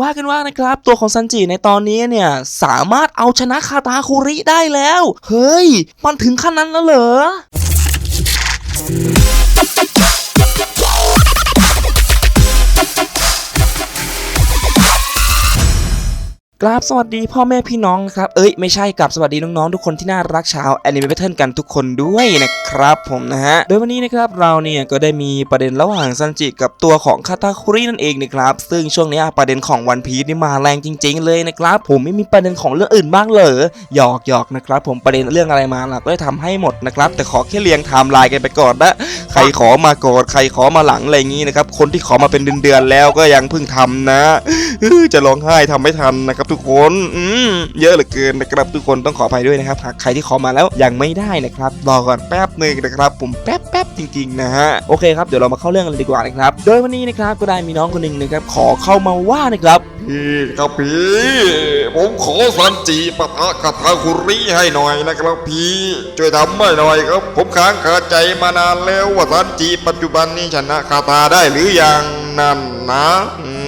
ว่ากันว่านะครับ ตัวของซันจิในตอนนี้เนี่ย สามารถเอาชนะคาตาคุริได้แล้ว เฮ้ย มันถึงขั้นนั้นแล้วเหรอ กราบสวัสดีพ่อแม่พี่น้องนะครับ เอ้ยไม่ใช่กับสวัสดีน้องๆทุกคนที่น่ารักชาวแอนิเมะเทิลกันทุกคนด้วยนะครับผมนะฮะ โดยวันนี้นะครับเราเนี่ยก็ได้มีประเด็นระหว่างซันจิกับตัวของคาตาคุรินั่นเองนะครับ ซึ่งช่วงนี้ประเด็นของวันพีนี่มาแรงจริง ๆ เลยนะครับ ผมไม่มีประเด็นของเรื่องอื่นบ้างเหรอหยอกหยอกนะครับ ผมประเด็นเรื่องอะไรมาล่ะก็ได้ทำให้หมดนะครับ แต่ขอแค่เรียงไทม์ไลน์กันไปก่อนนะใครขอมาก่อนใครขอมาหลังอะไรอย่างนี้นะครับคนที่ขอมาเป็นเดือนๆแล้วก็ยังเพิ่งทำนะจะร้องไห้ทำไม่ทันนะครับทุกคนอืมเยอะเหลือเกินนะครับทุกคนต้องขออภัยด้วยนะครับหากใครที่ขอมาแล้วยังไม่ได้นะครับรอก่อนแป๊บหนึ่งนะครับผมแป๊บแป๊บจริงๆนะฮะโอเคครับเดี๋ยวเรามาเข้าเรื่องกันเลยดีกว่านะครับโดยวันนี้นะครับก็ได้มีน้องคนหนึ่งนะครับขอเข้ามาว่านะครับพี่ครับพี่ผมขอสันจีปะทะคาทาคุริให้หน่อยนะครับพี่ช่วยทำให้หน่อยครับ ผมค้างคาใจมานานแล้วว่าสันจีปัจจุบันนี้ชนะคาทาได้หรือยังนั่นนะอื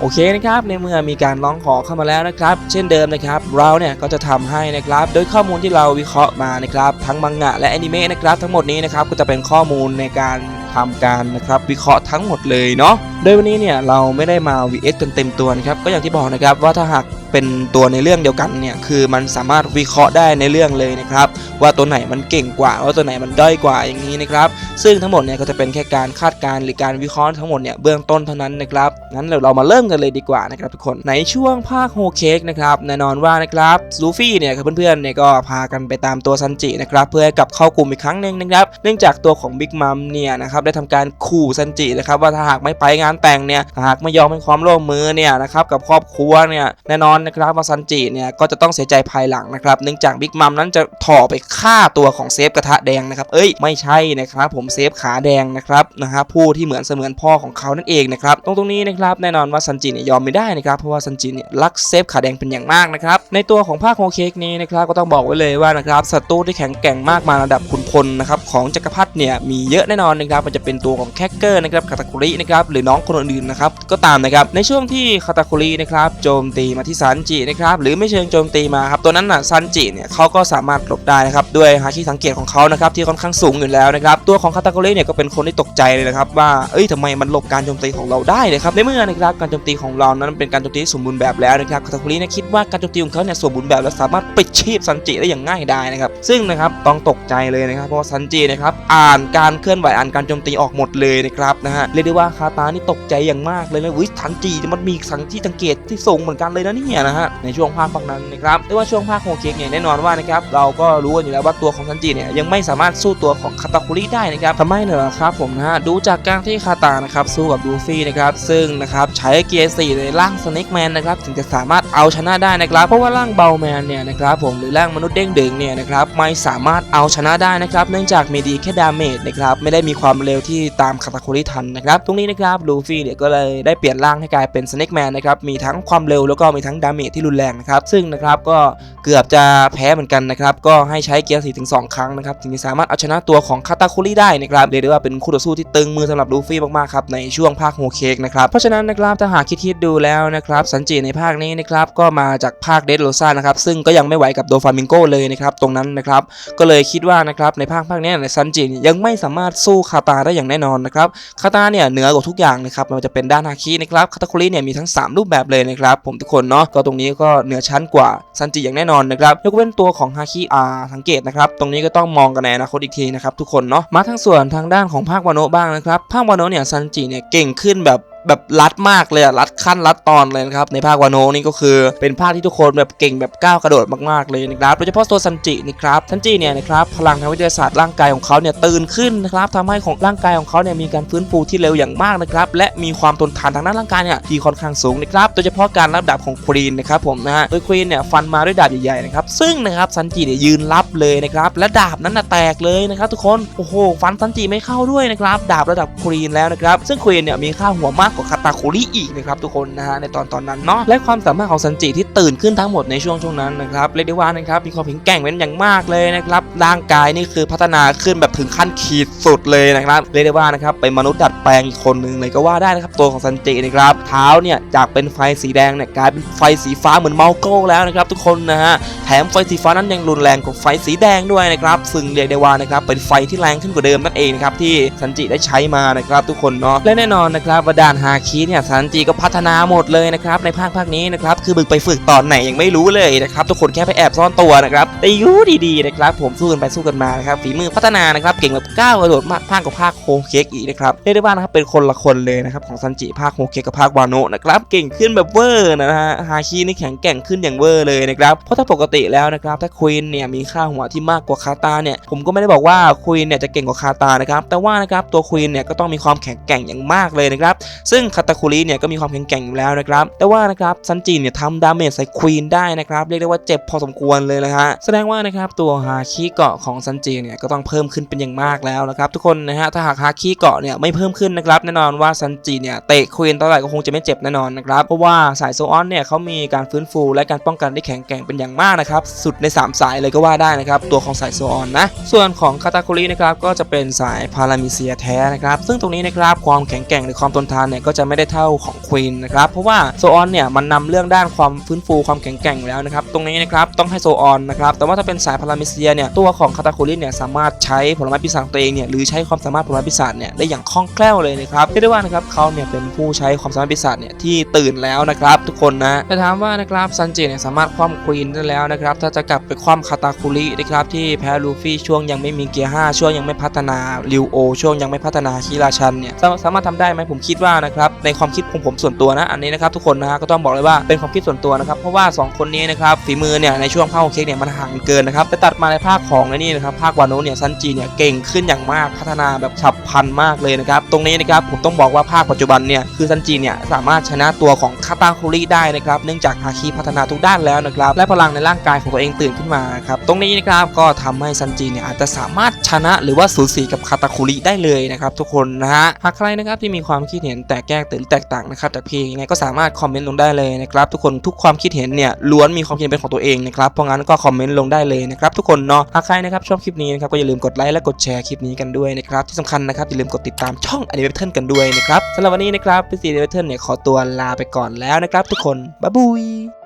โอเคนะครับในเมื่อมีการร้องขอเข้ามาแล้วนะครับ เช่นเดิมนะครับ เราเนี่ยก็จะทำให้นะครับโดยข้อมูลที่เราวิเคราะห์มานะครับ ทั้งมังงะและแอนิเมะนะครับ ทั้งหมดนี้นะครับก็จะเป็นข้อมูลในการทำการนะครับวิเคราะห์ทั้งหมดเลยเนาะโดยวันนี้เนี่ยเราไม่ได้มา VS กันเต็มตัวนะครับก็อย่างที่บอกนะครับว่าถ้าหากเป็นตัวในเรื่องเดียวกันเนี่ยคือมันสามารถวิเคราะห์ได้ในเรื่องเลยนะครับว่าตัวไหนมันเก่งกว่าว่าตัวไหนมันด้อยกว่าอย่างนี้นะครับซึ่งทั้งหมดเนี่ยก็จะเป็นแค่การคาดการณ์หรือการวิเคราะห์ทั้งหมดเนี่ยเบื้องต้นเท่านั้นนะครับงั้นเดี๋ยวเรามาเริ่มกันเลยดีกว่านะครับทุกคนในช่วงภาคโฮเค้กนะครับแน่นอนว่านะครับลูฟี่เนี่ยกับเพื่อนๆเนี่ยก็พากันไปตามตัวซันจินะครับเพื่อให้กลับเข้ากลุ่มอีกครั้งหนึ่งนะครับเนื่องจากตัวของบิ๊กมัมเนี่ยนะครับได้ทำการขู่ซันจินะครับว่าถ้าหากไม่ไปงานแต่งเนี่ยหากไม่ยอมให้ความร่วมมือเนี่ยนะครับกับครอบครัวเนี่ยแน่นอนนะครับว่าซันจิเนี่ยก็จะต้องเสียใจภายหลังนะครับเนื่องจากบิ๊กมัมนั้นจะถ่อไปฆ่าตัวของเซฟกระทะแดงนะครับเอ้ยไม่ใช่นะครับผมเซฟขาแดงนะครับนะฮะผู้ที่เหมือนเสมือนพ่อของเขานั่นเองนะครับตรงตรงนี้นะครับแน่นอนว่าซันจิเนี่ยยอมไม่ได้นะครับเพราะว่าซันจิเนี่ยรักเซฟขาแดงเป็นอย่างมากนะครับในตัวของภาคโฮเค้กนี้นะครับก็ต้องบอกไว้เลยว่านะครับศัตรูที่แข็งแกร่งมากมาระดับขุนพลนะครับของจักรพรรดิเนี่ยมีเยอะแน่นอนนะครับมันจะเป็นตัวของแคคเกอร์นะครับคาตาคุรินะครับหรือน้องคนอื่นนะครับก็ตามนะครับในช่วงที่คาตาคุรินะครับโจมตีมาที่ซันจินะครับหรือไม่เชิงโจมตีมาครับตัวนั้นน่ะซันจิเนี่ยเขาก็สามารถหลบได้นะครับด้วยฮาคิสังเกตของเขานะครับที่ค่อนข้างสูงอยู่แล้วนะครับตัวของคาตาคุริเนี่ยก็เป็นคนที่ตกใจเลยนะครับว่าเอ้ยทำไมมันหลบการโจมตีของเราได้นะครับในเมื่อนะครับการโจมตีของเรานั้นเป็นการโจมตีที่สมบูรณ์แบบแล้วนะครับคาตาคุริเนี่ยคิดว่าการโจมตีของเขาเนี่ยสมบูรณ์แบบและสามารถปิดชีพซันจิได้อย่างง่ายไดายนะครับซึ่งนะครับต้องตกใจเลยนะครับเพราะซันจินะครับอ่านการเคลื่อนไหวอ่านการโจมตีออกหมดเลยนะครับนะฮะเรียกได้ว่าคาตานี่ตกใจอย่างมากเลยนะวิซันจิมันมีสังที่สังเกตที่สูงเหมือนกันเลยนะเนี่ยนะฮะในช่วงภาคภาคนั้นนะครับแต่ว่าช่วงภาคโฮเค้กเนี่ยแน่นอนว่านะครับเราก็รู้กันอยู่แล้วว่าตัวของซันจิเนี่ยยังไม่สามารถสู้ตัวของคาตาคุริได้นะครับทำไมเหรอครับผมนะฮะดูจากการที่คาตานะครับสู้กับลูฟี่นะครับซึ่งนะครับใช้เกียร์สี่ในร่างสเน็กแมนนะครับถึงจะสามารถเอาชนะได้นะครับเพราะว่าร่างเบลแมนเนี่ยนะครับผมหรือร่างมนุษย์เด้งดึงเนี่ยนะครับไม่สามารถเอาชนะได้นะครับเนื่องจากมีดีแค่ดาเมจนะครับไม่ได้มีความเร็วที่ตามคาตาคุริทันนะครับตรงนี้นะครับลูฟี่เนี่ยก็เลยได้เปลี่ยนร่างให้กลายเป็นสเน็กแมนนะครับมีทั้งความเร็วแล้วก็มีทั้งดาเมจที่รุนแรงนะครับซึ่งนะครับก็ เกือบจะแพ้เหมือนกันนะครับ ก็ให้ใช้เกียร์สี่ถึงสองครั้งนะครับ ถึงจะสามารถเอาชนะตัวของคาตาคุริได้นะครับเรียกได้ว่าเป็นคู่ต่อสู้ที่ตึงมือสำหรับลูฟี่มากๆครับในช่วงภาคโฮเค้กนะครับ เพราะฉะนั้นนะครับถ้าหากคิดๆดูแล้วนะครับสันจิในภาคนี้นะครับก็มาจากภาคเดดโรซ่านะครับซึ่งก็ยังไม่ไหวกับโดฟามิงโกเลยนะครับตรงนั้นนะครับก็เลยคิดว่านะครับในภาคภาคนี้ในซันจิยังไม่สามารถสู้คาตาได้อย่างแน่นอนนะครับคาตาเนี่ยเหนือกว่าทุกอย่างนะครับไมันจะเป็นด้านฮาคินะครับคาตาคุริเนี่ยมีทั้ง 3 รูปแบบเลยนะครับผมทุกคนเนาะก็ตรงนี้ก็เหนือชั้นกว่าซันจิอย่างแน่นอนนะครับยกเว้นตัวของฮาคิอาสังเกตนะครับตรงนี้ก็ต้องมองกันในอนาคตอีกทีนะครับทุกคนเนาะมาทั้งส่วนทางด้านของภาควานโนะบ้างนะครับภาควานโนะเนี่ยซันจิเนี่ยเก่งขึ้นแบบ แบบรัดมากเลยอะรัดขั้นรัดตอนเลยนะครับในภาควาโนนี่ก็คือเป็นภาคที่ทุกคนแบบเก่งแบบก้าวกระโดดมากๆเลยนะครับโดยเฉพาะตัวซันจินะครับซันจิเนี่ยนะครับพลังทางวิทยาศาสตร์ร่างกายของเขาเนี่ยตื่นขึ้นนะครับทำให้ของร่างกายของเขาเนี่ยมีการฟื้นฟูที่เร็วอย่างมากนะครับและมีความทนทานทางด้านร่างกายเนี่ยที่ค่อนข้างสูงนะครับโดยเฉพาะการรับดาบของควีนนะครับผมนะฮะโดยควีนเนี่ยฟันมาด้วยดาบใหญ่ๆนะครับซึ่งนะครับซันจิเนี่ยยืนรับเลยนะครับและดาบนั้นน่ะแตกเลยนะครับทุกคนโอ้โหฟันซันจิไม่เข้าด้วยนะครับดาบระดับควีนแล้วนะครับซึ่งควีนเนี่ยมีค่าหัวมากกว่าคาตาคุริอีกนะครับทุกคนนะฮะในตอนตอนนั้นเนาะและความสามารถของซันจิที่ตื่นขึ้นทั้งหมดในช่วงช่วงนั้นนะครับเรียกได้ว่านะครับมีความแข็งแกร่งเป็นอย่างมากเลยนะครับร่างกายนี่คือพัฒนาขึ้นแบบถึงขั้นขีดสุดเลยนะครับเรียกได้ว่านะครับเป็นมนุษย์ดัดแปลงคนหนึ่งเลยก็ว่าได้นะครับตัวของซันจินะครับเท้าเนี่ยจากเป็นไฟสีแดงเนี่ยกลายเป็นไฟสีฟ้าเหมือนเมาโก้แล้วนะครับทุกคนนะฮะแถมไฟสีฟ้านั้นยังรุนแรงกว่าไฟสีแดงด้วยนะครับซึ่งเรียกได้ว่านะครับเป็นไฟที่แรงขึ้นกว่าเดิมนั่นเองนะครับที่ซันจิได้ใช้มานะครับทุกคนเนาะและแน่นอนนะครับว่าด่านฮาคิเนี่ยซันจิก็พัฒนาหมดเลยนะครับในภาคภาคนี้นะครับคือมึงไปฝึกตอนไหนยังไม่รู้เลยนะครับทุกคนแค่ไปแอบซ่อนตัวนะครับแต่ยูดีๆนะครับผมสู้กันไปสู้กันมานะครับฝีมือพัฒนานะครับเก่งแบบก้าวกระโดดมากภาคกับภาคโฮเค้กอีกนะครับเรียกได้ว่านะครับเป็นคนละคนเลยนะครับของซันจิภาคโฮเค้กกับภาควาโนะนะครับเก่งขึ้นแบบเวอร์นะฮะฮาคินี่แข็งแกร่งขึ้นอย่างเวอร์เลยนะครับเพราะถ้าปกติแล้วนะครับถ้าควีนเนี่ยมีค่าหัวที่มากกว่าคาตาเนี่ยผมก็ไม่ได้บอกว่าควีนเนี่ยจะเก่งกว่าคาตานะครับแต่ว่านะครับตัวควีนเนี่ยก็ต้องมีความแข็งแกร่งอย่างมากเลยนะครับซึ่งคาตาคุริเนี่ยก็มีความแข็งแกร่งอยู่แล้วนะครับ แต่ว่านะครับซันจิเนี่ยทำดาเมจใส่ควีนได้นะครับ เรียกได้ว่าเจ็บพอสมควรเลยนะฮะ แสดงว่านะครับตัวฮาคิเกาะของซันจิเนี่ยก็ต้องเพิ่มขึ้นเป็นอย่างมากแล้วนะครับทุกคนนะฮะ ถ้าหากฮาคิเกาะเนี่ยไม่เพิ่มขึ้นนะครับแน่นอนว่าซันจิเนี่ยเตะควีนเท่าไหร่ก็คงจะไม่เจ็บแน่นอนนะครับ เพราะว่าสายโซออนเนี่ยเขามีการฟื้นฟูและการป้องกันได้แข็งแกร่งเป็นอย่างมากนะครับ สุดใน 3 สายเลยก็ว่าได้นะครับตัวของสายโซออนนะ ส่วนของคาตาคุรินะครับก็จะเป็นสายพารามิเซียแท้นะครับ ซึ่งตรงนี้นะครับความแข็งแกร่งหรือความทนทานเนี่ยก็จะไม่ได้เท่าของควีนนะครับเพราะว่าโซออนเนี่ยมันนำเรื่องด้านความฟื้นฟูความแข็งแกร่งแล้วนะครับตรงนี้นะครับต้องให้โซออนนะครับแต่ว่าถ้าเป็นสายพารามิเซียเนี่ยตัวของคาตาคุริเนี่ยสามารถใช้ผลไม้ปีศาจของตัวเองเนี่ยหรือใช้ความสามารถผลไม้ปีศาจเนี่ยได้อย่างคล่องแคล่วเลยนะครับเรียกได้ว่านะครับเขาเนี่ยเป็นผู้ใช้ความสามารถปีศาจเนี่ยที่ตื่นแล้วนะครับทุกคนนะแต่ถามว่านะครับซันจิเนี่ยสามารถคว่ำควีนได้แล้วนะครับถ้าจะกลับไปคว่ำคาตาคุรินะครับที่แพ้ลูฟี่ช่วงยังไม่มีเกียร์5ช่วงยังไม่พัฒนาริวโอช่วงยังไม่พัฒนาคิราชันเนี่ยสามารถทำได้ไหมผมคิดว่านะครับในความคิดของผมส่วนตัวนะอันนี้นะครับทุกคนนะฮะก็ต้องบอกเลยว่าเป็นความคิดส่วนตัวนะครับเพราะว่าสองคนนี้นะครับฝีมือเนี่ยในช่วงภาคขอเคเนี่ยมันห่างเกินนะครับไปตัดมาในภาคของนี่นะครับภาควาโนเนี่ยซันจิเนี่ยเก่งขึ้นอย่างมากพัฒนาแบบฉับพลันมากเลยนะครับตรงนี้นะครับผมต้องบอกว่าภาคปัจจุบันเนี่ยคือซันจิเนี่ยสามารถชนะตัวของคาตาคุริได้นะครับเนื่องจากฮาคิพัฒนาทุกด้านแล้วนะครับและพลังในร่างกายของตัวเองตื่นขึ้นมาครับตรงนี้นะครับก็ทำให้ซันจิเนี่ยอาจจะสามารถชนะหรือว่าสูสีกับคาตาคุริได้เลยนะครับทุกคนนะฮะหากใครนะครับที่มีความคิดเห็นแตกแยกตื่นแตกต่างนะครับจากพี่ยังไงก็สามารถคอมเมนต์ลงได้เลยนะครับทุกคนทุกความคิดเห็นเนี่ยล้วนมีความคิดเห็นเป็นของตัวเองนะครับเพราะงั้นก็คอมเมนต์ลงได้เลยนะครับทุกคนเนาะหากใครนะครับชอบคลิปนี้นะครับก็อย่าลืมกดไลค์และกดแชร์คลิปนี้กันด้วยนะครับที่สำคัญนะครับอย่าลืมกดติดตามช่องอนิเมเทิลกันด้วยนะครับสำหรับวันนี้นะครับพี่ซีอนิเมเทิลเนี่ยขอตัวลาไปก่อนแล้วนะครับทุกคนบ๊ายบาย